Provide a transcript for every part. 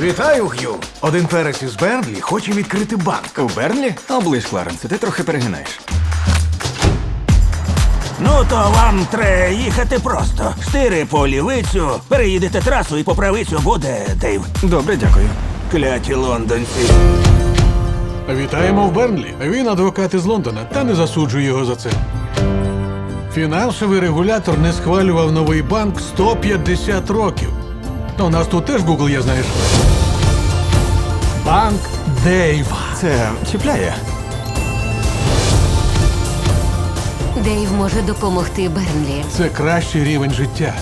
Вітаю, Г'ю. Один перець із Бернлі хоче відкрити банк. У Бернлі? Оближ, Кларенсе, ти трохи перегинаєш. Ну то вам треба їхати просто. Штири по лівицю, переїдете трасу і по правицю буде Дейв. Добре, дякую. Кляті лондонці. Вітаємо в Бернлі. Він адвокат із Лондона, та не засуджую його за це. Фінансовий регулятор не схвалював новий банк 150 років. Та у нас тут теж Google є, знаєш. Банк Дейва. Це чіпляє. Дейв може допомогти Бернлі. Це кращий рівень життя.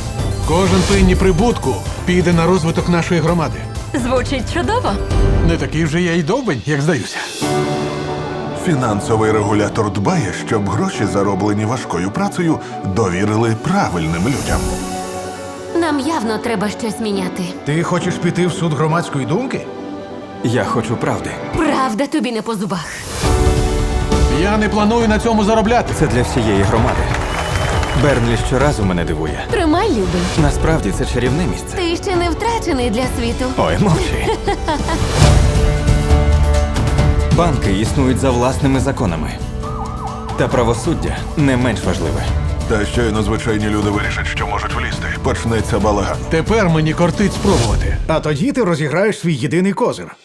Кожен пенні прибутку піде на розвиток нашої громади. Звучить чудово. Не такий вже я й довбень, як здаюся. Фінансовий регулятор дбає, щоб гроші, зароблені важкою працею, довірили правильним людям. Нам явно треба щось міняти. Ти хочеш піти в суд громадської думки? Я хочу правди. Правда тобі не по зубах. Я не планую на цьому заробляти. Це для всієї громади. Бернлі щоразу мене дивує. Тримай, любий. Насправді це чарівне місце. Ти ще не втрачений для світу. Ой, мовчи. Банки існують за власними законами. Та правосуддя не менш важливе. Та щойно звичайні люди вирішать, що можуть влізти. Почнеться балаган. Тепер мені кортить спробувати. А тоді ти розіграєш свій єдиний козир.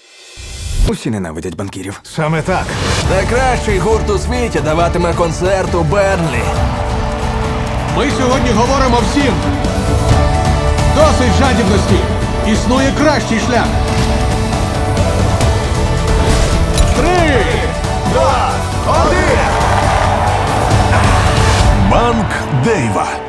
Усі ненавидять банкірів. Саме так. Найкращий гурт у світі даватиме концерт у Бернлі. Ми сьогодні говоримо всім. Досить жадібності. Існує кращий шлях. Три! два, один. Банк Дейва.